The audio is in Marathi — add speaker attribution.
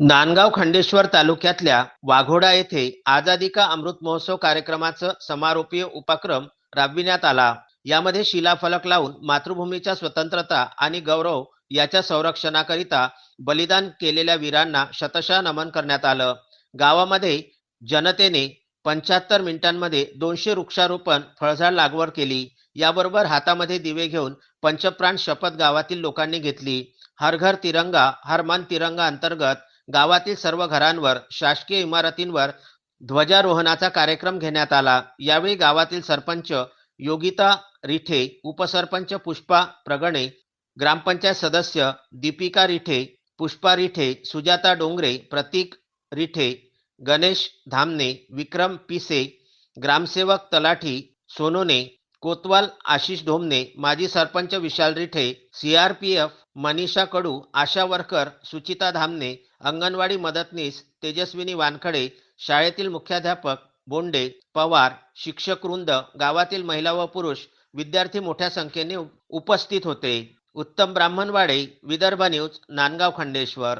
Speaker 1: नांदगाव खंडेश्वर तालुक्यातल्या वाघोडा येथे आजादी का अमृत महोत्सव कार्यक्रमाचं समारोपीय उपक्रम राबविण्यात आला. यामध्ये शिलाफलक लावून मातृभूमीच्या स्वतंत्रता आणि गौरव याच्या संरक्षणाकरिता बलिदान केलेल्या वीरांना शतशः नमन करण्यात आलं. गावामध्ये जनतेने पंच्याहत्तर मिनिटांमध्ये दोनशे वृक्षारोपण फळझाड लागवड केली. याबरोबर हातामध्ये दिवे घेऊन पंचप्राण शपथ गावातील लोकांनी घेतली. हर घर तिरंगा हर मन तिरंगा अंतर्गत गावातील सर्व घरांवर शासकीय इमारतींवर ध्वजारोहणाचा कार्यक्रम घेण्यात आला. यावेळी गावातील सरपंच योगिता रिठे उपसरपंच पुष्पा प्रगणे ग्रामपंचायत सदस्य दीपिका रिठे पुष्पा रिठे सुजाता डोंगरे प्रतीक रिठे गणेश धामणे विक्रम पिसे ग्रामसेवक तलाठी सोनोने कोतवाल आशिष ढोमणे माजी सरपंच विशाल रिठे सीआरपीएफ मनीषा कडू आशा वर्कर सुचिता धामणे अंगणवाडी मदतनीस तेजस्विनी वानखडे शाळेतील मुख्याध्यापक बोंडे पवार शिक्षक वृंद गावातील महिला व पुरुष विद्यार्थी मोठ्या संख्येने उपस्थित होते. उत्तम ब्राह्मणवाडे विदर्भ न्यूज नांदगाव खंडेश्वर.